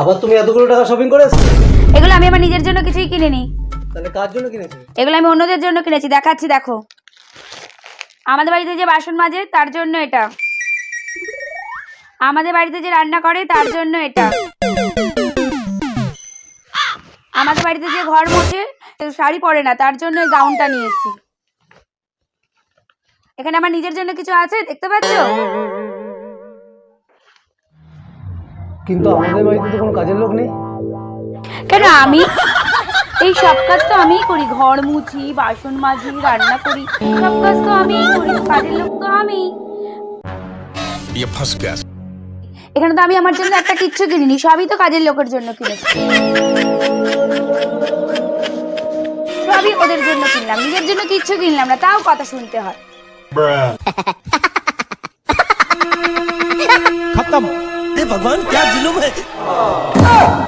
আবার তুমি এতগুলো টাকা শপিং করেছ এগুলো আমি আমার নিজের জন্য কিছুই কিনিনি। তাহলে কার জন্য কিনেছো? এগুলো আমি অন্যদের জন্য কিনেছি দেখাচ্ছি দেখো। আমাদের বাড়িতে যে বাসন মাজে তার জন্য এটা। আমাদের বাড়িতে যে রান্না করে তার জন্য এটা। আমাদের বাড়িতে যে ঘর মোছে শাড়ি পরে না তার জন্য গাউনটা নিয়েছি। এখানে আমার নিজের জন্য কিছু আছে দেখতে পাচ্ছো? কিন্তু আমাদের বাড়িতে তো কোনো কাজের লোক নেই। কেন আমি? এই সব কাজ তো আমিই করি। ঘর মুছি বাসন মাজি রান্না করি। সব কাজ তো আমিই করি। কাজের লোক তো আমি এখানে তো আমি আমার জন্য একটা কিচ্ছু কিনিনি। সবই তো কাজের লোকের জন্য কিনেছি। সবই ওদের জন্য কিনলাম। নিজের জন্য কিচ্ছু কিনলাম না। তাও কথা শুনতে হয়। খতম। हे भगवान क्या जुलूम है? Oh,